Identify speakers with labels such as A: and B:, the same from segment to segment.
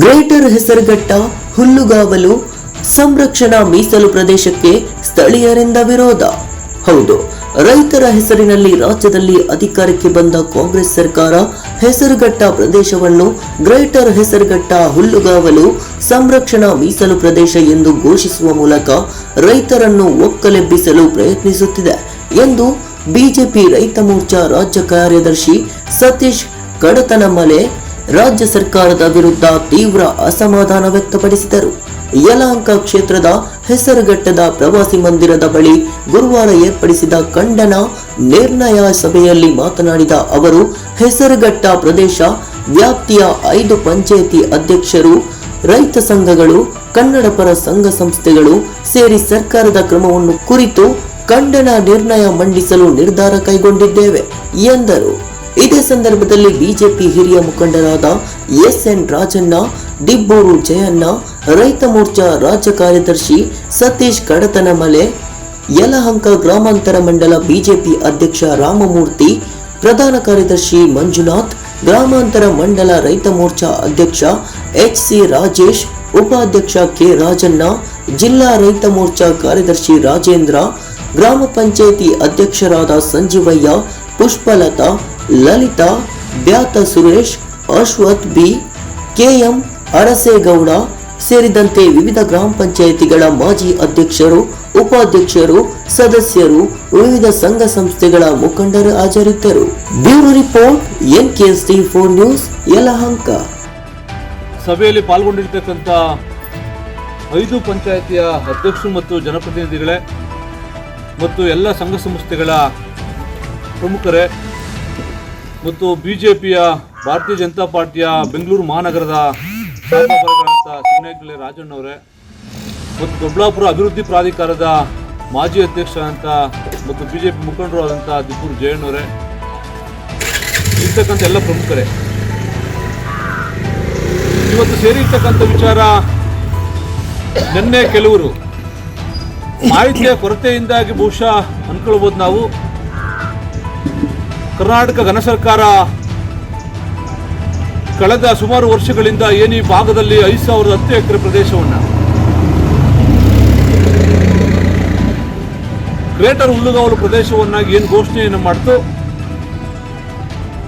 A: Greater Hesaraghatta ಹುಲ್ಲುಗಾವಲು ಸಂರಕ್ಷಣಾ ಮೀಸಲು ಪ್ರದೇಶಕ್ಕೆ ಸ್ಥಳೀಯರಿಂದ ವಿರೋಧ. ಹೌದು, ರೈತರ ಹೆಸರಿನಲ್ಲಿ ರಾಜ್ಯದಲ್ಲಿ ಅಧಿಕಾರಕ್ಕೆ ಬಂದ ಕಾಂಗ್ರೆಸ್ ಸರ್ಕಾರ ಹೆಸರುಘಟ್ಟ ಪ್ರದೇಶವನ್ನು ಗ್ರೇಟರ್ ಹೆಸರುಘಟ್ಟ ಹುಲ್ಲುಗಾವಲು ಸಂರಕ್ಷಣಾ ಮೀಸಲು ಪ್ರದೇಶ ಎಂದು ಘೋಷಿಸುವ ಮೂಲಕ ರೈತರನ್ನು ಒಕ್ಕಲೆಬ್ಬಿಸಲು ಪ್ರಯತ್ನಿಸುತ್ತಿದೆ ಎಂದು ಬಿಜೆಪಿ ರೈತ ಮೋರ್ಚಾ ರಾಜ್ಯ ಕಾರ್ಯದರ್ಶಿ ಸತೀಶ್ ಕಡತನಮಲೆ ರಾಜ್ಯ ಸರ್ಕಾರದ ವಿರುದ್ಧ ತೀವ್ರ ಅಸಮಾಧಾನ ವ್ಯಕ್ತಪಡಿಸಿದರು. ಯಲಹಂಕ ಕ್ಷೇತ್ರದ ಹೆಸರುಘಟ್ಟದ ಪ್ರವಾಸಿ ಮಂದಿರದ ಬಳಿ ಗುರುವಾರ ಏರ್ಪಡಿಸಿದ ಖಂಡನ ನಿರ್ಣಯ ಸಭೆಯಲ್ಲಿ ಮಾತನಾಡಿದ ಅವರು, ಹೆಸರುಘಟ್ಟ ಪ್ರದೇಶ ವ್ಯಾಪ್ತಿಯ ಐದು ಪಂಚಾಯಿತಿ ಅಧ್ಯಕ್ಷರು, ರೈತ ಸಂಘಗಳು ಕನ್ನಡ ಪರ ಸಂಘ ಸಂಸ್ಥೆಗಳು ಸೇರಿ ಸರ್ಕಾರದ ಕ್ರಮವನ್ನು ಕುರಿತು ಖಂಡನ ನಿರ್ಣಯ ಮಂಡಿಸಲು ನಿರ್ಧಾರ ಕೈಗೊಂಡಿದ್ದೇವೆ, ಎಂದರು. ಇದೇ ಸಂದರ್ಭದಲ್ಲಿ ಬಿಜೆಪಿ ಹಿರಿಯ ಮುಖಂಡರಾದ ಎಸ್ ಎನ್ ರಾಜಣ್ಣ ದಿಬ್ಬೂರು ಜಯಣ್ಣ, ರೈತ ಮೋರ್ಚಾ ರಾಜ್ಯ ಕಾರ್ಯದರ್ಶಿ ಸತೀಶ್ ಕಡತನಮಲೆ, ಯಲಹಂಕ ಗ್ರಾಮಾಂತರ ಮಂಡಲ ಬಿಜೆಪಿ ಅಧ್ಯಕ್ಷ ರಾಮಮೂರ್ತಿ, ಪ್ರಧಾನ ಕಾರ್ಯದರ್ಶಿ ಮಂಜುನಾಥ್, ಗ್ರಾಮಾಂತರ ಮಂಡಲ ರೈತ ಮೋರ್ಚಾ ಅಧ್ಯಕ್ಷ ಎಚ್ ಸಿ ರಾಜೇಶ್, ಉಪಾಧ್ಯಕ್ಷ ಕೆ. ರಾಜಣ್ಣ, ಜಿಲ್ಲಾ ರೈತ ಮೋರ್ಚಾ ಕಾರ್ಯದರ್ಶಿ ರಾಜೇಂದ್ರ, ಗ್ರಾಮ ಪಂಚಾಯಿತಿ ಅಧ್ಯಕ್ಷರಾದ ಸಂಜೀವಯ್ಯ ಪುಷ್ಪಲತಾ, ಲಲಿತಾ ಬ್ಯಾತ ಸುರೇಶ್, ಅಶ್ವಥ್ ಬಿ, ಕೆಎಂ ಅರಸೇಗೌಡ ಸೇರಿದಂತೆ ವಿವಿಧ ಗ್ರಾಮ ಪಂಚಾಯಿತಿಗಳ ಮಾಜಿ ಅಧ್ಯಕ್ಷರು, ಉಪಾಧ್ಯಕ್ಷರು, ಸದಸ್ಯರು, ವಿವಿಧ ಸಂಘ ಸಂಸ್ಥೆಗಳ ಮುಖಂಡರು ಹಾಜರಿದ್ದರು. Bureau report NKST four news, Yelahanka.
B: ಸಭೆಯಲ್ಲಿ ಪಾಲ್ಗೊಂಡಿರ್ತಕ್ಕಂಥ ಐದು ಪಂಚಾಯಿತಿಯ ಅಧ್ಯಕ್ಷರು ಮತ್ತು ಜನಪ್ರತಿನಿಧಿಗಳೇ ಮತ್ತು ಎಲ್ಲ ಸಂಘ ಸಂಸ್ಥೆಗಳ ಪ್ರಮುಖರೇ, ಮತ್ತು ಬಿ ಜೆ ಪಿಯ ಭಾರತೀಯ ಜನತಾ ಪಾರ್ಟಿಯ ಬೆಂಗಳೂರು ಮಹಾನಗರದ ಸಿಗ್ನೇಕಳ್ಳಿ ರಾಜಣ್ಣವರೇ, ಮತ್ತು ದೊಡ್ಡಬಳ್ಳಾಪುರ ಅಭಿವೃದ್ಧಿ ಪ್ರಾಧಿಕಾರದ ಮಾಜಿ ಅಧ್ಯಕ್ಷರಾದಂಥ ಮತ್ತು ಬಿ ಜೆ ಪಿ ಮುಖಂಡರು ಆದಂಥ ಜಯಣ್ಣವರೇ, ಇರ್ತಕ್ಕಂಥ ಎಲ್ಲ ಪ್ರಮುಖರೇ. ಇವತ್ತು ಸೇರಿರ್ತಕ್ಕಂಥ ವಿಚಾರ ನಿನ್ನೆ ಕೆಲವರು ಮಾಹಿತಿಯ ಕೊರತೆಯಿಂದಾಗಿ ಬಹುಶಃ ಅನ್ಕೊಳ್ಬೋದು ನಾವು. ಕರ್ನಾಟಕ ಘನ ಸರ್ಕಾರ ಕಳೆದ ಸುಮಾರು ವರ್ಷಗಳಿಂದ ಏನು ಈ ಭಾಗದಲ್ಲಿ ಐದು ಸಾವಿರದ ಹತ್ತು ಎಕರೆ ಪ್ರದೇಶವನ್ನು ಗ್ರೇಟರ್ ಹುಲ್ಲುಗಾವಲು ಪ್ರದೇಶವನ್ನಾಗಿ ಏನು ಘೋಷಣೆಯನ್ನು ಮಾಡ್ತು?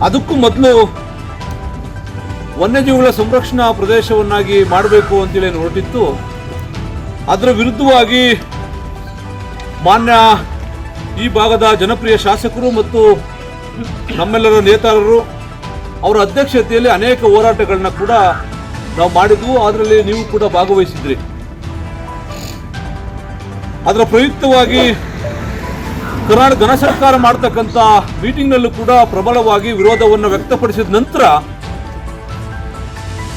B: ಅದಕ್ಕೂ ಮೊದಲು ವನ್ಯಜೀವಿಗಳ ಸಂರಕ್ಷಣಾ ಪ್ರದೇಶವನ್ನಾಗಿ ಮಾಡಬೇಕು ಅಂತೇಳಿ ಹೊರಟಿತ್ತು? ಅದರ ವಿರುದ್ಧವಾಗಿ ಮಾನ್ಯ ಈ ಭಾಗದ ಜನಪ್ರಿಯ ಶಾಸಕರು ಮತ್ತು ನಮ್ಮೆಲ್ಲರ ನೇತಾರರು, ಅವರ ಅಧ್ಯಕ್ಷತೆಯಲ್ಲಿ ಅನೇಕ ಹೋರಾಟಗಳನ್ನ ಕೂಡ ನಾವು ಮಾಡಿದ್ವು. ಅದರಲ್ಲಿ ನೀವು ಕೂಡ ಭಾಗವಹಿಸಿದ್ರಿ. ಅದರ ಪ್ರಯುಕ್ತವಾಗಿ ಕರ್ನಾಟಕ ಘನ ಸರ್ಕಾರ ಮಾಡ್ತಕ್ಕಂಥ ಮೀಟಿಂಗ್ನಲ್ಲೂ ಕೂಡ ಪ್ರಬಲವಾಗಿ ವಿರೋಧವನ್ನು ವ್ಯಕ್ತಪಡಿಸಿದ ನಂತರ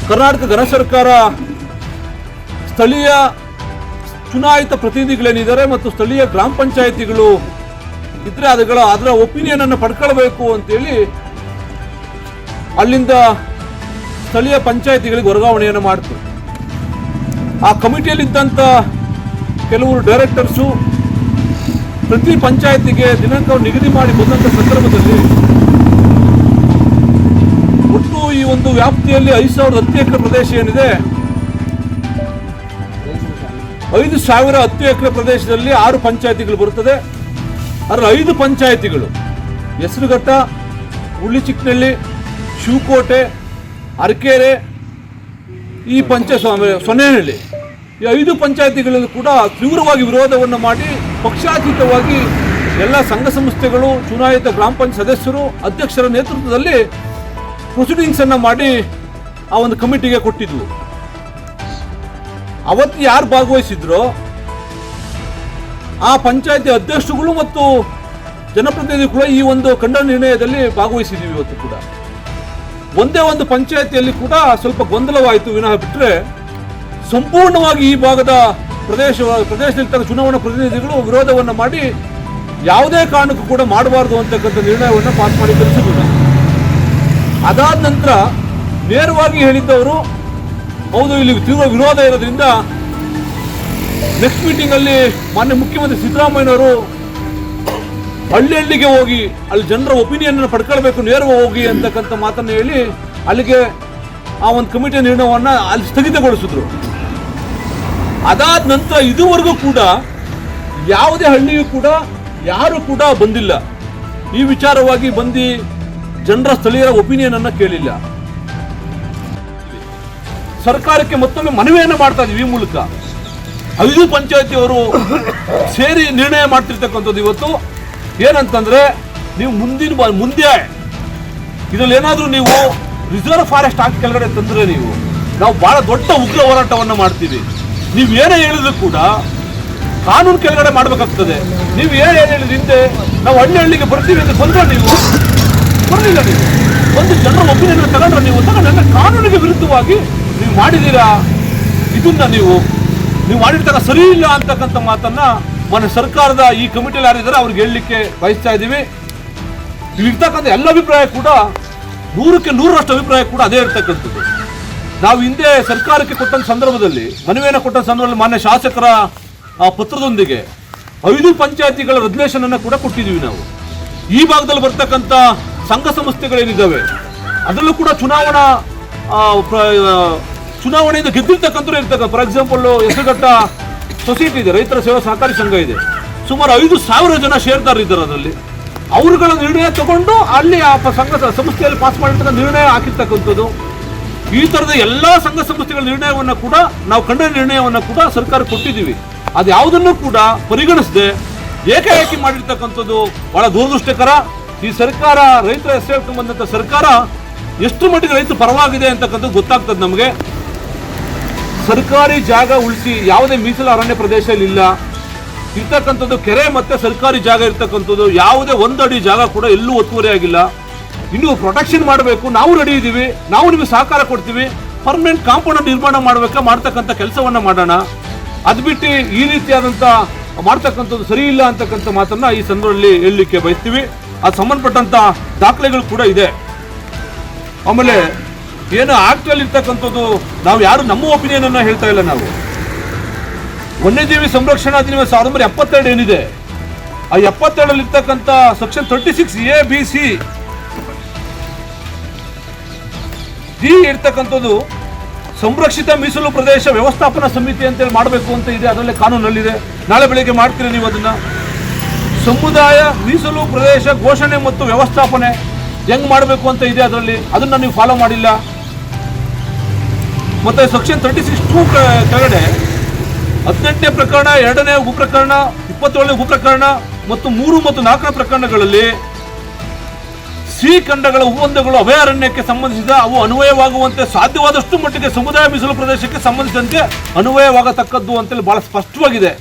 B: ಕರ್ನಾಟಕ ಘನ ಸರ್ಕಾರ ಸ್ಥಳೀಯ ಚುನಾಯಿತ ಪ್ರತಿನಿಧಿಗಳೇನಿದ್ದಾರೆ ಮತ್ತು ಸ್ಥಳೀಯ ಗ್ರಾಮ ಪಂಚಾಯಿತಿಗಳು ಇದ್ರೆ ಅದಗಳ ಅದರ ಒಪಿನಿಯನ್ ಅನ್ನು ಪಡ್ಕೊಳ್ಬೇಕು ಅಂತೇಳಿ ಅಲ್ಲಿಂದ ಸ್ಥಳೀಯ ಪಂಚಾಯಿತಿಗಳಿಗೆ ವರ್ಗಾವಣೆಯನ್ನು ಮಾಡ್ತು. ಆ ಕಮಿಟಿಯಲ್ಲಿದ್ದಂಥ ಕೆಲವರು ಡೈರೆಕ್ಟರ್ಸು ಪ್ರತಿ ಪಂಚಾಯತಿಗೆ ದಿನಾಂಕವನ್ನು ನಿಗದಿ ಮಾಡಿ ಬಂದಂಥ ಸಂದರ್ಭದಲ್ಲಿ ಒಟ್ಟು ಈ ಒಂದು ವ್ಯಾಪ್ತಿಯಲ್ಲಿ ಐದು ಸಾವಿರದ ಹತ್ತು ಎಕರೆ ಪ್ರದೇಶ ಏನಿದೆ? ಐದು ಸಾವಿರ ಹತ್ತು ಎಕರೆ ಪ್ರದೇಶದಲ್ಲಿ ಆರು ಪಂಚಾಯತಿಗಳು ಬರುತ್ತದೆ. ಅದರ ಐದು ಪಂಚಾಯಿತಿಗಳು. ಹೆಸರುಘಟ್ಟ ಉಳ್ಳಿ ಚಿಕ್ಕನಹಳ್ಳಿ ಶಿವಕೋಟೆ ಅರಕೆರೆ ಈ ಪಂಚ ಸೊನ್ನೆಹಳ್ಳಿ. ಈ ಐದು ಪಂಚಾಯಿತಿಗಳಲ್ಲೂ ಕೂಡ ತೀವ್ರವಾಗಿ ವಿರೋಧವನ್ನು ಮಾಡಿ ಪಕ್ಷಾತೀತವಾಗಿ ಎಲ್ಲ ಸಂಘ ಸಂಸ್ಥೆಗಳು, ಚುನಾಯಿತ ಗ್ರಾಮ ಪಂಚಾಯತ್ ಸದಸ್ಯರು, ಅಧ್ಯಕ್ಷರ ನೇತೃತ್ವದಲ್ಲಿ ಪ್ರೊಸೀಡಿಂಗ್ಸನ್ನು ಮಾಡಿ ಆ ಒಂದು ಕಮಿಟಿಗೆ ಕೊಟ್ಟಿದ್ವು. ಅವತ್ತು ಯಾರು ಭಾಗವಹಿಸಿದ್ರೋ ಆ ಪಂಚಾಯತಿ ಅಧ್ಯಕ್ಷರುಗಳು ಮತ್ತು ಜನಪ್ರತಿನಿಧಿ ಕೂಡ ಈ ಒಂದು ಖಂಡನ ನಿರ್ಣಯದಲ್ಲಿ ಭಾಗವಹಿಸಿದ್ದೀವಿ ಇವತ್ತು ಕೂಡ. ಒಂದೇ ಒಂದು ಪಂಚಾಯತಿಯಲ್ಲಿ ಕೂಡ ಸ್ವಲ್ಪ ಗೊಂದಲವಾಯಿತು. ವಿನಃ ಬಿಟ್ಟರೆ ಸಂಪೂರ್ಣವಾಗಿ ಈ ಭಾಗದ ಪ್ರದೇಶ, ಪ್ರದೇಶದಲ್ಲಿ ಚುನಾವಣಾ ಪ್ರತಿನಿಧಿಗಳು ವಿರೋಧವನ್ನು ಮಾಡಿ ಯಾವುದೇ ಕಾರಣಕ್ಕೂ ಕೂಡ ಮಾಡಬಾರದು ಅಂತಕ್ಕಂಥ ನಿರ್ಣಯವನ್ನು ಪಾಸ್ ಮಾಡಿ ತಿಳಿಸಿದ್ರು ಅದಾದ ನಂತರ ನೇರವಾಗಿ ಹೇಳಿದ್ದವರು, ಹೌದು, ಇಲ್ಲಿ ತೀವ್ರ ವಿರೋಧ ಇರೋದ್ರಿಂದ ನೆಕ್ಸ್ಟ್ ಮೀಟಿಂಗ್ ಅಲ್ಲಿ ಮಾನ್ಯ ಮುಖ್ಯಮಂತ್ರಿ ಸಿದ್ದರಾಮಯ್ಯನವರು ಹಳ್ಳಿ ಹಳ್ಳಿಗೆ ಹೋಗಿ, ಅಲ್ಲಿ ಜನರ ಒಪಿನಿಯನ್ ಪಡ್ಕೊಳ್ಬೇಕು, ನೇರವಾಗಿ ಹೋಗಿ ಅಂತಕ್ಕಂಥ ಮಾತನ್ನು ಹೇಳಿ ಅಲ್ಲಿಗೆ ಆ ಒಂದು ಕಮಿಟಿಯ ನಿರ್ಣಯವನ್ನ ಅಲ್ಲಿ ಸ್ಥಗಿತಗೊಳಿಸಿದ್ರು. ಅದಾದ ನಂತರ ಇದುವರೆಗೂ ಕೂಡ ಯಾವುದೇ ಹಳ್ಳಿಯೂ ಕೂಡ, ಯಾರು ಕೂಡ ಬಂದಿಲ್ಲ. ಈ ವಿಚಾರವಾಗಿ ಬಂದು ಜನರ ಸ್ಥಳೀಯರ ಒಪಿನಿಯನ್ ಅನ್ನ ಕೇಳಿಲ್ಲ. ಸರ್ಕಾರಕ್ಕೆ ಮತ್ತೊಮ್ಮೆ ಮನವಿಯನ್ನು ಮಾಡ್ತಾ ಇದೀವಿ ಈ ಮೂಲಕ. ಐದು ಪಂಚಾಯತಿಯವರು ಸೇರಿ ನಿರ್ಣಯ ಮಾಡ್ತಿರ್ತಕ್ಕಂಥದ್ದು ಇವತ್ತು. ಏನಂತಂದ್ರೆ, ನೀವು ಮುಂದಿನ ಮುಂದೆ ಇದರಲ್ಲಿ ಏನಾದರೂ ನೀವು ರಿಸರ್ವ್ ಫಾರೆಸ್ಟ್ ಆಗಿ ಕೆಳಗಡೆ ತಂದ್ರೆ ನೀವು, ನಾವು ಬಹಳ ದೊಡ್ಡ ಉಗ್ರ ಹೋರಾಟವನ್ನು ಮಾಡ್ತೀವಿ. ನೀವು ಏನೇ ಹೇಳಿದ್ರು ಕೂಡ ಕಾನೂನು ಕೆಳಗಡೆ ಮಾಡಬೇಕಾಗ್ತದೆ. ನೀವು ಏನೇ ಹೇಳಿದ್ರು ಹಿಂದೆ, ನಾವು ಹಳ್ಳಿ ಹಳ್ಳಿಗೆ ಬರ್ತೀವಿ ಅಂತ ಬಂದ್ರೆ ನೀವು, ಬರಲಿಲ್ಲ ನೀವು. ಒಂದು ಜನರ ಒಪಿನಿಯನ್ ತಗೊಂಡ್ರೆ ನೀವು, ತಗೊಂಡ್ರೆ ಕಾನೂನಿಗೆ ವಿರುದ್ಧವಾಗಿ ನೀವು ಮಾಡಿದ್ದೀರಾ, ಇದನ್ನ ನೀವು ನೀವು ಮಾಡಿರ್ತಕ್ಕ ಸರಿ ಇಲ್ಲ ಅಂತಕ್ಕಂಥ ಮಾತನ್ನ ಮೊನ್ನೆ ಸರ್ಕಾರದ ಈ ಕಮಿಟಿಯಲ್ಲಿ ಯಾರಿದ್ದಾರೆ ಅವ್ರಿಗೆ ಹೇಳಲಿಕ್ಕೆ ಬಯಸ್ತಾ ಇದ್ದೀವಿ. ಇರ್ತಕ್ಕಂಥ ಎಲ್ಲ ಅಭಿಪ್ರಾಯ ಕೂಡ ನೂರಕ್ಕೆ ನೂರರಷ್ಟು ಅಭಿಪ್ರಾಯ ಕೂಡ ಅದೇ ಇರ್ತಕ್ಕಂಥದ್ದು. ನಾವು ಹಿಂದೆ ಸರ್ಕಾರಕ್ಕೆ ಕೊಟ್ಟಂತ ಸಂದರ್ಭದಲ್ಲಿ, ಮನವಿಯನ್ನು ಕೊಟ್ಟ ಸಂದರ್ಭದಲ್ಲಿ ಮಾನ್ಯ ಶಾಸಕರ ಪತ್ರದೊಂದಿಗೆ ಐದು ಪಂಚಾಯತಿಗಳ ರೆಗ್ಯುಲೇಷನ್ ಅನ್ನು ಕೂಡ ಕೊಟ್ಟಿದ್ದೀವಿ ನಾವು. ಈ ಭಾಗದಲ್ಲಿ ಬರ್ತಕ್ಕಂಥ ಸಂಘ ಸಂಸ್ಥೆಗಳೇನಿದ್ದಾವೆ, ಅದರಲ್ಲೂ ಕೂಡ ಚುನಾವಣಾ ಚುನಾವಣೆಯಿಂದ ಗೆದ್ದಿರ್ತಕ್ಕಂಥ ಇರ್ತಕ್ಕಂಥ ಫಾರ್ ಎಕ್ಸಾಂಪಲ್ ಹೆಸರುಘಟ್ಟ ಸೊಸೈಟಿ ಇದೆ, ರೈತರ ಸೇವಾ ಸಹಕಾರಿ ಸಂಘ ಇದೆ. ಸುಮಾರು ಐದು ಸಾವಿರ ಜನ ಶೇರ್ದಾರ್ ಇದ್ದಾರೆ ಅದರಲ್ಲಿ. ಅವರುಗಳ ನಿರ್ಣಯ ತಗೊಂಡು ಅಲ್ಲಿ ಆ ಸಂಘ ಸಂಸ್ಥೆಯಲ್ಲಿ ಪಾಸ್ ಮಾಡಿರ್ತಕ್ಕಂಥ ನಿರ್ಣಯ ಹಾಕಿರ್ತಕ್ಕಂಥದ್ದು. ಈ ಥರದ ಎಲ್ಲ ಸಂಘ ಸಂಸ್ಥೆಗಳ ನಿರ್ಣಯವನ್ನು ಕೂಡ ನಾವು ಕಂಡ ನಿರ್ಣಯವನ್ನು ಕೂಡ ಸರ್ಕಾರ ಕೊಟ್ಟಿದ್ದೀವಿ. ಅದು ಯಾವುದನ್ನು ಕೂಡ ಪರಿಗಣಿಸದೆ ಏಕಾಏಕಿ ಮಾಡಿರ್ತಕ್ಕಂಥದ್ದು ಬಹಳ ದುರದೃಷ್ಟಕರ. ಈ ಸರ್ಕಾರ, ರೈತರ ಹೆಸರು ಬಂದಂತ ಸರ್ಕಾರ ಎಷ್ಟು ಮಟ್ಟಿಗೆ ರೈತರು ಪರವಾಗಿದೆ ಅಂತಕ್ಕಂಥದ್ದು ಗೊತ್ತಾಗ್ತದೆ ನಮಗೆ. ಸರ್ಕಾರಿ ಜಾಗ ಉಳಿಸಿ ಯಾವುದೇ ಮೀಸಲು ಅರಣ್ಯ ಪ್ರದೇಶ ಇಲ್ಲ ಇರ್ತಕ್ಕಂಥದ್ದು ಕೆರೆ ಮತ್ತೆ ಸರ್ಕಾರಿ ಜಾಗ ಇರ್ತಕ್ಕಂಥದ್ದು ಯಾವುದೇ ಒಂದಡಿ ಜಾಗ ಕೂಡ ಎಲ್ಲೂ ಒತ್ತುವರಿ ಆಗಿಲ್ಲ. ಇನ್ನು ಪ್ರೊಟೆಕ್ಷನ್ ಮಾಡಬೇಕು. ನಾವು ರೆಡಿ ಇದ್ದೀವಿ. ನಾವು ನಿಮಗೆ ಸಹಕಾರ ಕೊಡ್ತೀವಿ. ಪರ್ಮನೆಂಟ್ ಕಾಂಪೌಂಡ್ ನಿರ್ಮಾಣ ಮಾಡಬೇಕಾ, ಮಾಡ್ತಕ್ಕಂಥ ಕೆಲಸವನ್ನ ಮಾಡೋಣ. ಅದು ಬಿಟ್ಟು ಈ ರೀತಿಯಾದಂಥ ಮಾಡ್ತಕ್ಕಂಥದ್ದು ಸರಿ ಇಲ್ಲ ಅಂತಕ್ಕಂಥ ಮಾತನ್ನ ಈ ಸಂದರ್ಭದಲ್ಲಿ ಹೇಳಲಿಕ್ಕೆ ಬಯಸ್ತೀವಿ. ಅದು ಸಂಬಂಧಪಟ್ಟಂತ ದಾಖಲೆಗಳು ಕೂಡ ಇದೆ. ಆಮೇಲೆ ಏನು ಆಕ್ಟ್ ಅಲ್ಲಿ ಇರ್ತಕ್ಕಂಥದ್ದು, ನಾವು ಯಾರು ನಮ್ಮ ಒಪಿನಿಯನ್ ಅನ್ನ ಹೇಳ್ತಾ ಇಲ್ಲ ನಾವು. ವನ್ಯಜೀವಿ ಸಂರಕ್ಷಣಾ ಅಧಿನಿಯಮ ಸಾವಿರದ ಒಂಬೈನೂರ ಎಪ್ಪತ್ತೆರಡು ಏನಿದೆ? ಆ ಎಪ್ಪತ್ತೆರಡಲ್ಲಿ ಇರ್ತಕ್ಕಂಥ section thirty six A B C D ಇರ್ತಕ್ಕಂಥದ್ದು ಸಂರಕ್ಷಿತ ಮೀಸಲು ಪ್ರದೇಶ ವ್ಯವಸ್ಥಾಪನಾ ಸಮಿತಿ ಅಂತೇಳಿ ಮಾಡಬೇಕು ಅಂತ ಇದೆ, ಅದರಲ್ಲೇ ಕಾನೂನಲ್ಲಿದೆ. ನಾಳೆ ಬೆಳಿಗ್ಗೆ ಮಾಡ್ತೀರಿ ನೀವು ಅದನ್ನ? ಸಮುದಾಯ ಮೀಸಲು ಪ್ರದೇಶ ಘೋಷಣೆ ಮತ್ತು ವ್ಯವಸ್ಥಾಪನೆ ಹೆಂಗ್ ಮಾಡಬೇಕು ಅಂತ ಇದೆ ಅದರಲ್ಲಿ. ಅದನ್ನ ನೀವು ಫಾಲೋ ಮಾಡಿಲ್ಲ. ಮತ್ತೆ ಸೆಕ್ಷನ್ ತರ್ಟಿ ಸಿಕ್ಸ್ ಟೂ ಕೆಳಗಡೆ ಹದಿನೆಂಟನೇ ಪ್ರಕರಣ, ಎರಡನೇ ಉಪ ಪ್ರಕರಣ ಇಪ್ಪತ್ತೇಳನೇ ಉಪ ಪ್ರಕರಣ ಮತ್ತು ಮೂರು ಮತ್ತು ನಾಲ್ಕನೇ ಪ್ರಕರಣಗಳಲ್ಲಿ ಶ್ರೀಖಂಡಗಳ ಖಂಡಗಳ ಒಪ್ಪಂದಗಳು ಅಭಯಾರಣ್ಯಕ್ಕೆ ಸಂಬಂಧಿಸಿದ, ಅವು ಅನ್ವಯವಾಗುವಂತೆ ಸಾಧ್ಯವಾದಷ್ಟು ಮಟ್ಟಿಗೆ ಸಮುದಾಯ ಮೀಸಲು ಪ್ರದೇಶಕ್ಕೆ ಸಂಬಂಧಿಸಿದಂತೆ ಅನ್ವಯವಾಗತಕ್ಕದ್ದು ಅಂತೇಳಿ ಬಹಳ ಸ್ಪಷ್ಟವಾಗಿದೆ.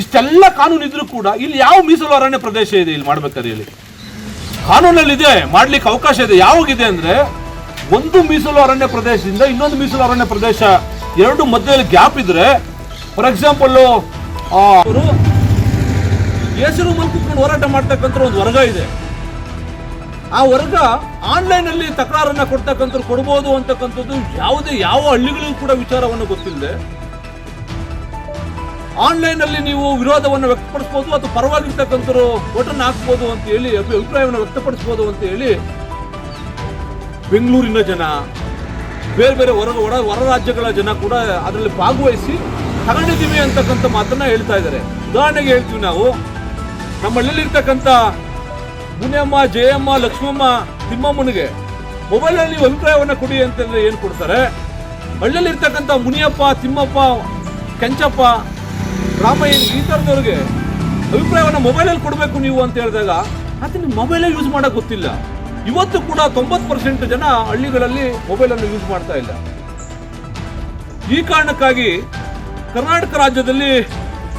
B: ಇಷ್ಟೆಲ್ಲ ಕಾನೂನು ಇದ್ರೂ ಕೂಡ ಇಲ್ಲಿ ಯಾವ ಮೀಸಲು ಅರಣ್ಯ ಪ್ರದೇಶ ಇದೆ, ಇಲ್ಲಿ ಮಾಡ್ಬೇಕಾದ್ರೆ ಇಲ್ಲಿ? ಕಾನೂನಲ್ಲಿ ಇದೆ ಮಾಡ್ಲಿಕ್ಕೆ ಅವಕಾಶ ಇದೆ. ಯಾವಾಗಿದೆ ಅಂದ್ರೆ ಒಂದು ಮೀಸಲು ಅರಣ್ಯ ಪ್ರದೇಶದಿಂದ ಇನ್ನೊಂದು ಮೀಸಲು ಅರಣ್ಯ ಪ್ರದೇಶ ಎರಡು ಮಧ್ಯದಲ್ಲಿ ಗ್ಯಾಪ್ ಇದ್ರೆ ಫಾರ್ ಎಕ್ಸಾಂಪಲ್ ಅವರು ಹೆಸರು ಮಲ್ಕೊಂಡು ಹೋರಾಟ ಮಾಡ್ತಕ್ಕಂಥ ಒಂದು ವರ್ಗ ಇದೆ. ಆ ವರ್ಗ ಆನ್ಲೈನ್ ಅಲ್ಲಿ ತಕರಾರನ್ನ ಕೊಡ್ತಕ್ಕಂಥ ಕೊಡ್ಬೋದು ಅಂತಕ್ಕಂಥದ್ದು ಯಾವುದೇ ಯಾವ ಹಳ್ಳಿಗಳಿಗೂ ಕೂಡ ವಿಚಾರವನ್ನು ಗೊತ್ತಿಲ್ಲದೆ ಆನ್ಲೈನ್ ಅಲ್ಲಿ ನೀವು ವಿರೋಧವನ್ನು ವ್ಯಕ್ತಪಡಿಸಬಹುದು ಅಥವಾ ಪರವಾಗಿರ್ತಕ್ಕಂಥವ್ರು ಓಟನ್ನು ಹಾಕ್ಬೋದು ಅಂತ ಹೇಳಿ, ಅಭಿ- ಅಭಿಪ್ರಾಯವನ್ನು ವ್ಯಕ್ತಪಡಿಸಬಹುದು ಅಂತ ಹೇಳಿ ಬೆಂಗಳೂರಿನ ಜನ, ಬೇರೆ ಬೇರೆ ಹೊರ ಹೊರ ಹೊರ ರಾಜ್ಯಗಳ ಜನ ಕೂಡ ಅದರಲ್ಲಿ ಭಾಗವಹಿಸಿ ತಗೊಂಡಿದ್ದೀವಿ ಅಂತಕ್ಕಂಥ ಮಾತನ್ನ ಹೇಳ್ತಾ ಇದ್ದಾರೆ. ಉದಾಹರಣೆಗೆ ಹೇಳ್ತೀವಿ ನಾವು ನಮ್ಮ ಹಳ್ಳಿಯಲ್ಲಿ ಇರ್ತಕ್ಕಂಥ ಮುನಿಯಮ್ಮ, ಜಯಮ್ಮ, ಲಕ್ಷ್ಮಮ್ಮ, ತಿಮ್ಮಮ್ಮನಿಗೆ ಮೊಬೈಲಲ್ಲಿ ಅಭಿಪ್ರಾಯವನ್ನು ಕೊಡಿ ಅಂತಂದ್ರೆ ಏನು ಕೊಡ್ತಾರೆ? ಹಳ್ಳಿಯಲ್ಲಿ ಇರ್ತಕ್ಕಂಥ ಮುನಿಯಪ್ಪ, ತಿಮ್ಮಪ್ಪ, ಕೆಂಚಪ್ಪ ರಾಮಯ್ಯ ಈ ಥರದವ್ರಿಗೆ ಅಭಿಪ್ರಾಯವನ್ನು ಮೊಬೈಲಲ್ಲಿ ಕೊಡಬೇಕು ನೀವು ಅಂತ ಹೇಳಿದಾಗ ಅದನ್ನು ಮೊಬೈಲೇ ಯೂಸ್ ಮಾಡೋಕೆ ಗೊತ್ತಿಲ್ಲ. ಇವತ್ತು ಕೂಡ ತೊಂಬತ್ತು ಪರ್ಸೆಂಟ್ ಜನ ಹಳ್ಳಿಗಳಲ್ಲಿ ಮೊಬೈಲನ್ನು ಯೂಸ್ ಮಾಡ್ತಾ ಇಲ್ಲ. ಈ ಕಾರಣಕ್ಕಾಗಿ ಕರ್ನಾಟಕ ರಾಜ್ಯದಲ್ಲಿ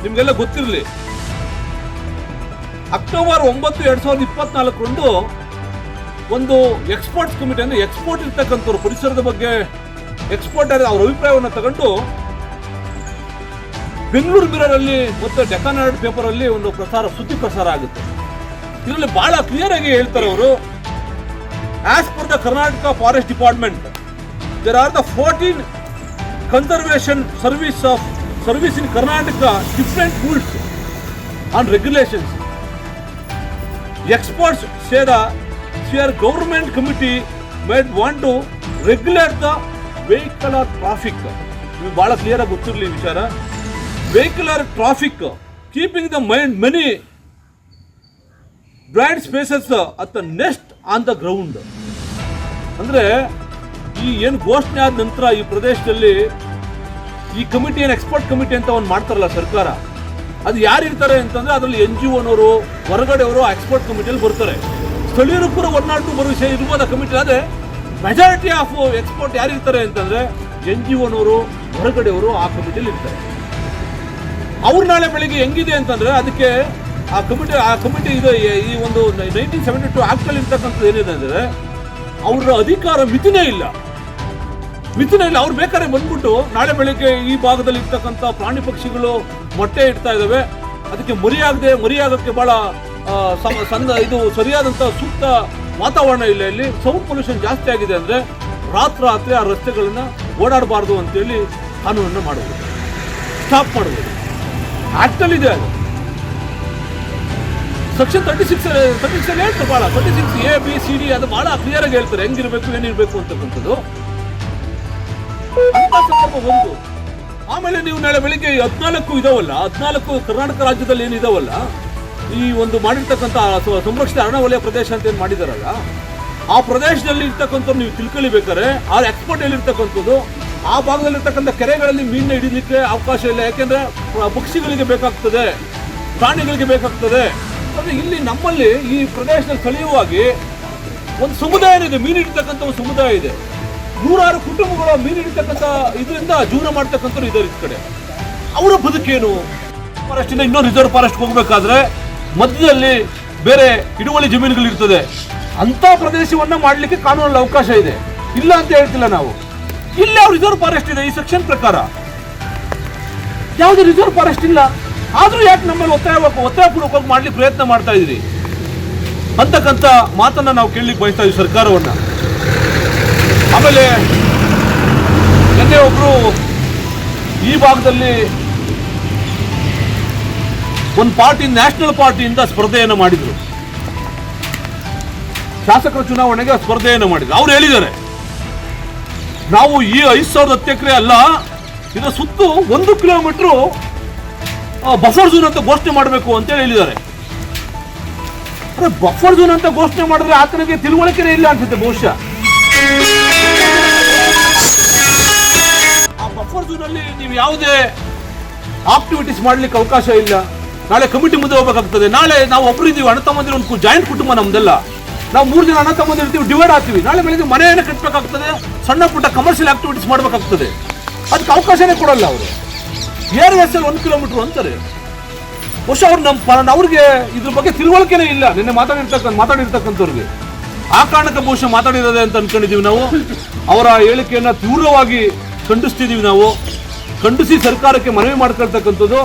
B: ನಿಮಗೆಲ್ಲ ಗೊತ್ತಿರಲಿ, ಅಕ್ಟೋಬರ್ ಒಂಬತ್ತು ಎರಡು ಸಾವಿರದ ಇಪ್ಪತ್ನಾಲ್ಕರಂದು ಒಂದು ಎಕ್ಸ್ಪರ್ಟ್ಸ್ ಕಮಿಟಿ ಅಂದ್ರೆ ಎಕ್ಸ್ಪೋರ್ಟ್ ಇರ್ತಕ್ಕಂಥವ್ರು ಪರಿಸರದ ಬಗ್ಗೆ ಎಕ್ಸ್ಪೋರ್ಟ್ ಅವರ ಅಭಿಪ್ರಾಯವನ್ನು ತಗೊಂಡು ಬೆಂಗಳೂರು ಮಿರರ್ ಅಲ್ಲಿ ಮತ್ತು ಡೆಕಾನ್ ಪೇಪರಲ್ಲಿ ಪೇಪರ್ ಅಲ್ಲಿ ಒಂದು ಪ್ರಸಾರ, ಸುದ್ದಿ ಪ್ರಸಾರ ಆಗುತ್ತೆ. ಇದರಲ್ಲಿ ಬಹಳ ಕ್ಲಿಯರ್ ಆಗಿ ಹೇಳ್ತಾರೆ ಅವರು. As per the Karnataka forest department there are the fourteen conservation service of service in Karnataka different rules on regulations experts say the their government committee might want to regulate the vehicular traffic ನಿಮ್ಗೆ ಬಹಳ clear ಆಗಿ ಗೊತ್ತಿರಲಿ ವಿಚಾರ vehicular traffic keeping the mind many blind spaces at the nest on the ground ಅಂದ್ರೆ ಈ ಏನು ಘೋಷಣೆ ಆದ ನಂತರ ಈ ಪ್ರದೇಶದಲ್ಲಿ ಈ ಕಮಿಟಿ ಏನು ಎಕ್ಸ್ಪರ್ಟ್ ಕಮಿಟಿ ಅಂತ ಒಂದು ಮಾಡ್ತಾರಲ್ಲ ಸರ್ಕಾರ, ಅದು ಯಾರು ಇರ್ತಾರೆ ಅಂತಂದ್ರೆ ಅದರಲ್ಲಿ ಎನ್ ಜಿ ಒನವರು ಹೊರಗಡೆಯವರು ಎಕ್ಸ್ಪರ್ಟ್ ಕಮಿಟಿಯಲ್ಲಿ ಬರ್ತಾರೆ. ಸ್ಥಳೀಯರು ಕೂಡ ಒನ್ ನಾಟ್ ಟು ಬರೋ ವಿಷಯ ಇರ್ಬೋದು ಕಮಿಟಿ ಆದರೆ ಮೆಜಾರಿಟಿ ಆಫ್ ಎಕ್ಸ್ಪರ್ಟ್ ಯಾರು ಇರ್ತಾರೆ ಅಂತಂದ್ರೆ ಎನ್ ಜಿ ಒನವರು ಹೊರಗಡೆಯವರು ಆ ಕಮಿಟಿಯಲ್ಲಿ ಇರ್ತಾರೆ. ಅವ್ರು ನಾಳೆ ಬೆಳಿಗ್ಗೆ ಹೆಂಗಿದೆ ಅಂತಂದ್ರೆ ಅದಕ್ಕೆ ಆ ಕಮಿಟಿ ಆ ಕಮಿಟಿ ಇದು ಈ ಒಂದು ನೈನ್ಟೀನ್ ಸೆವೆಂಟಿ ಟು ಆಕ್ಟಲ್ಲಿ ಇರ್ತಕ್ಕಂಥದ್ದು ಏನಿದೆ ಅಂದ್ರೆ, ಅವರ ಅಧಿಕಾರ ಮಿತಿನೇ ಇಲ್ಲ. ಮಿತಿನೇ ಇಲ್ಲ. ಅವ್ರು ಬೇಕಾದ್ರೆ ಬಂದ್ಬಿಟ್ಟು ನಾಳೆ ಬೆಳಿಗ್ಗೆ ಈ ಭಾಗದಲ್ಲಿ ಇರ್ತಕ್ಕಂಥ ಪ್ರಾಣಿ ಪಕ್ಷಿಗಳು ಮೊಟ್ಟೆ ಇಡ್ತಾ ಇದ್ದಾವೆ ಅದಕ್ಕೆ ಮರಿಯಾಗದೆ, ಮರಿಯಾಗೋಕ್ಕೆ ಬಹಳ ಸಂದ ಇದು ಸರಿಯಾದಂಥ ಸೂಕ್ತ ವಾತಾವರಣ ಇಲ್ಲ ಇಲ್ಲಿ. ಸೌಂಡ್ ಪೊಲ್ಯೂಷನ್ ಜಾಸ್ತಿ ಆಗಿದೆ ಅಂದ್ರೆ ರಾತ್ರಿ ಆ ರಸ್ತೆಗಳನ್ನ ಓಡಾಡಬಾರ್ದು ಅಂತೇಳಿ ಕಾನೂನನ್ನು ಮಾಡಬಹುದು ಸ್ಟಾಪ್ ಮಾಡಬಹುದು ಆ್ಯಕ್ಟಲ್ಲಿದೆ ಅದು. Section thirty six thirty six ಹೇಳ್ತಾರೆ ಭಾಳ thirty six A B C D ಅದು ಭಾಳ ಕ್ಲಿಯರ್ ಆಗಿ ಹೇಳ್ತಾರೆ. ಹೆಂಗಿರ್ಬೇಕು ಏನಿರ್ಬೇಕು ಅಂತಕ್ಕಂಥದ್ದು ಅಂತ ಒಂದು. ಆಮೇಲೆ ನೀವು ನಾಳೆ ಬೆಳಿಗ್ಗೆ ಹದಿನಾಲ್ಕು ಇದಾವಲ್ಲ, ಹದಿನಾಲ್ಕು ಕರ್ನಾಟಕ ರಾಜ್ಯದಲ್ಲಿ ಏನು ಇದಾವಲ್ಲ, ಈ ಒಂದು ಮಾಡಿರ್ತಕ್ಕಂಥ ಸಂರಕ್ಷಿತ ಅರಣ್ಯ ಪ್ರದೇಶ ಅಂತ ಏನು ಮಾಡಿದಾರಲ್ಲ, ಆ ಪ್ರದೇಶದಲ್ಲಿ ಇರ್ತಕ್ಕಂಥವ್ರು ನೀವು ತಿಳ್ಕೊಳಿಬೇಕಾದ್ರೆ, ಆ ಎಕ್ಸ್ಪರ್ಟ್ ಎಲ್ಲಿರ್ತಕ್ಕಂಥದ್ದು, ಆ ಭಾಗದಲ್ಲಿರ್ತಕ್ಕಂಥ ಕೆರೆಗಳಲ್ಲಿ ಮೀನು ಹಿಡಿಲಿಕ್ಕೆ ಅವಕಾಶ ಇಲ್ಲ. ಯಾಕೆಂದ್ರೆ ಪಕ್ಷಿಗಳಿಗೆ ಬೇಕಾಗ್ತದೆ, ಪ್ರಾಣಿಗಳಿಗೆ ಬೇಕಾಗ್ತದೆ. ಅಂದ್ರೆ ಇಲ್ಲಿ ನಮ್ಮಲ್ಲಿ ಈ ಪ್ರದೇಶದಲ್ಲಿ ಸ್ಥಳೀಯವಾಗಿ ಒಂದು ಸಮುದಾಯ ಇದೆ, ಮೀನು ಹಿಡಿತಕ್ಕಂಥ ಒಂದು ಸಮುದಾಯ ಇದೆ. ನೂರಾರು ಕುಟುಂಬಗಳು ಮೀನು ಹಿಡಿತಕ್ಕಂಥ ಇದರಿಂದ ಜೀವನ ಮಾಡ್ತಕ್ಕಂಥವ್ರು ಇದ್ದಾರೆ ಈ ಕಡೆ. ಅವರ ಬದುಕೇನು ಫಾರೆಸ್ಟ್ ಇಂದ ಇನ್ನೊಂದು ರಿಸರ್ವ್ ಫಾರೆಸ್ಟ್ ಹೋಗ್ಬೇಕಾದ್ರೆ ಮಧ್ಯದಲ್ಲಿ ಬೇರೆ ಹಿಡುವಳಿ ಜಮೀನುಗಳು ಅಂಥ ಪ್ರದೇಶವನ್ನ ಮಾಡ್ಲಿಕ್ಕೆ ಕಾನೂನಲ್ಲಿ ಅವಕಾಶ ಇದೆ. ಇಲ್ಲ ಅಂತ ಹೇಳ್ತಿಲ್ಲ ನಾವು. ಇಲ್ಲಿ ಯಾವ ರಿಸರ್ವ್ ಫಾರೆಸ್ಟ್ ಇದೆ ಈ ಸೆಕ್ಷನ್ ಪ್ರಕಾರ. ಯಾವುದೇ ರಿಸರ್ವ್ ಫಾರೆಸ್ಟ್ ಇಲ್ಲ. ಆದ್ರೂ ಯಾಕೆ ನಮ್ಮಲ್ಲಿ ಒತ್ತಾಯ ಒತ್ತಾಯ ಪೂರ್ವಕವಾಗಿ ಮಾಡ್ಲಿಕ್ಕೆ ಪ್ರಯತ್ನ ಮಾಡ್ತಾ ಇದ್ರಿ ಅಂತಕ್ಕಂಥ ಮಾತನ್ನ ನಾವು ಕೇಳಲಿಕ್ಕೆ ಬಯಸ್ತಾ ಇದ್ವಿ ಸರ್ಕಾರವನ್ನ. ಆಮೇಲೆ ನಿನ್ನೆ ಒಬ್ರು ಈ ಭಾಗದಲ್ಲಿ ಒಂದು ಪಾರ್ಟಿ, ನ್ಯಾಷನಲ್ ಪಾರ್ಟಿಯಿಂದ ಸ್ಪರ್ಧೆಯನ್ನು ಮಾಡಿದ್ರು. ಶಾಸಕರ ಚುನಾವಣೆಗೆ ಸ್ಪರ್ಧೆಯನ್ನು ಮಾಡಿದ್ರು. ಅವ್ರು ಹೇಳಿದ್ದಾರೆ, ನಾವು ಈ ಐದು ಸಾವಿರದ ಹತ್ತು ಎಕರೆ ಅಲ್ಲ ಇದರ ಸುತ್ತು ಒಂದು ಕಿಲೋಮೀಟರ್ ಬಫರ್ ಝೋನ್ ಅಂತ ಘೋಷಣೆ ಮಾಡಬೇಕು ಅಂತ ಹೇಳಿದ್ದಾರೆ. ಅರೆ ಬಫರ್ ಝೋನ್ ಅಂತ ಘೋಷಣೆ ಮಾಡಿದ್ರೆ ಆತನಿಗೆ ತಿಳುವಳಿಕೆನೇ ಇಲ್ಲ ಅನ್ಸುತ್ತೆ ಬಹುಶಃ. ಆ ಬಫರ್ ಝೋನ್ ಅಲ್ಲಿ ನೀವು ಯಾವುದೇ ಆಕ್ಟಿವಿಟೀಸ್ ಮಾಡ್ಲಿಕ್ಕೆ ಅವಕಾಶ ಇಲ್ಲ. ನಾಳೆ ಕಮಿಟಿ ಮುಂದೆ ಹೋಗ್ಬೇಕಾಗ್ತದೆ. ನಾಳೆ ನಾವು ಒಬ್ರು ಇದೀವಿ ಅಣ್ಣ ಒಂದು ಜಾಯಿಂಟ್ ಕುಟುಂಬ ನಮ್ದೆಲ್ಲ. ನಾವು ಮೂರು ಜನ ಅಣ್ಣ ತಮ್ಮಂದಿರು ಇರ್ತೀವಿ ಡಿವೈಡ್ ಆಗ್ತೀವಿ. ನಾಳೆ ಬೆಳಿಗ್ಗೆ ಮನೆಯನ್ನು ಕಟ್ಟಬೇಕಾಗ್ತದೆ ಸಣ್ಣ ಪುಟ್ಟ ಕಮರ್ಷಿಯಲ್ ಆಕ್ಟಿವಿಟೀಸ್ ಮಾಡಬೇಕಾಗ್ತದೆ. ಅದಕ್ಕೆ ಅವಕಾಶನೇ ಕೊಡಲ್ಲ ಅವರು. ಏರ್ ಎಸ್ ಎಲ್ ಒಂದು ಕಿಲೋಮೀಟರ್ ಅಂತಾರೆ. ಬಹುಶಃ ಅವ್ರು ನಮ್ಮ ಅವ್ರಿಗೆ ಇದ್ರ ಬಗ್ಗೆ ತಿಳುವಳಿಕೆನೇ ಇಲ್ಲ. ನಿನ್ನೆ ಮಾತಾಡಿರ್ತಕ್ಕ, ಮಾತಾಡಿರ್ತಕ್ಕಂಥವ್ರಿಗೆ. ಆ ಕಾರಣಕ್ಕೆ ಬಹುಶಃ ಮಾತಾಡಿರೋದೆ ಅಂತ ಅನ್ಕೊಂಡಿದ್ದೀವಿ ನಾವು. ಅವರ ಹೇಳಿಕೆಯನ್ನು ತೀವ್ರವಾಗಿ ಖಂಡಿಸ್ತಿದ್ದೀವಿ ನಾವು. ಖಂಡಿಸಿ ಸರ್ಕಾರಕ್ಕೆ ಮನವಿ ಮಾಡ್ಕೊಳ್ತಕ್ಕಂಥದ್ದು.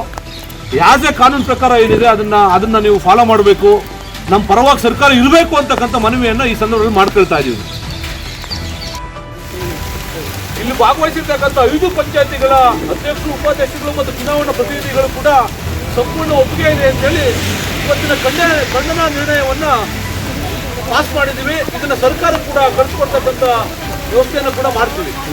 B: ಯಾವುದೇ ಕಾನೂನು ಪ್ರಕಾರ ಏನಿದೆ ಅದನ್ನ ಅದನ್ನ ನೀವು ಫಾಲೋ ಮಾಡಬೇಕು. ನಮ್ಮ ಪರವಾಗಿ ಸರ್ಕಾರ ಇರಬೇಕು ಅಂತಕ್ಕಂಥ ಮನವಿಯನ್ನು ಈ ಸಂದರ್ಭದಲ್ಲಿ ಮಾಡ್ಕೊಳ್ತಾ ಇದೀವಿ. ಇಲ್ಲಿ ಭಾಗವಹಿಸಿರ್ತಕ್ಕಂಥ ಐದು ಪಂಚಾಯತಿಗಳ ಅಧ್ಯಕ್ಷರು, ಉಪಾಧ್ಯಕ್ಷರು ಮತ್ತು ಚುನಾವಣಾ ಪ್ರತಿನಿಧಿಗಳು ಕೂಡ ಸಂಪೂರ್ಣ ಒಪ್ಪಿಗೆ ಇದೆ ಅಂತೇಳಿ ಇವತ್ತಿನ ಖಂಡನ ಖಂಡನ ನಿರ್ಣಯವನ್ನ ಪಾಸ್ ಮಾಡಿದ್ದೀವಿ. ಇದನ್ನ ಸರ್ಕಾರ ಕೂಡ ಕಳಿಸ್ಕೊಡ್ತಕ್ಕಂಥ ವ್ಯವಸ್ಥೆಯನ್ನು ಕೂಡ ಮಾಡ್ತೀವಿ.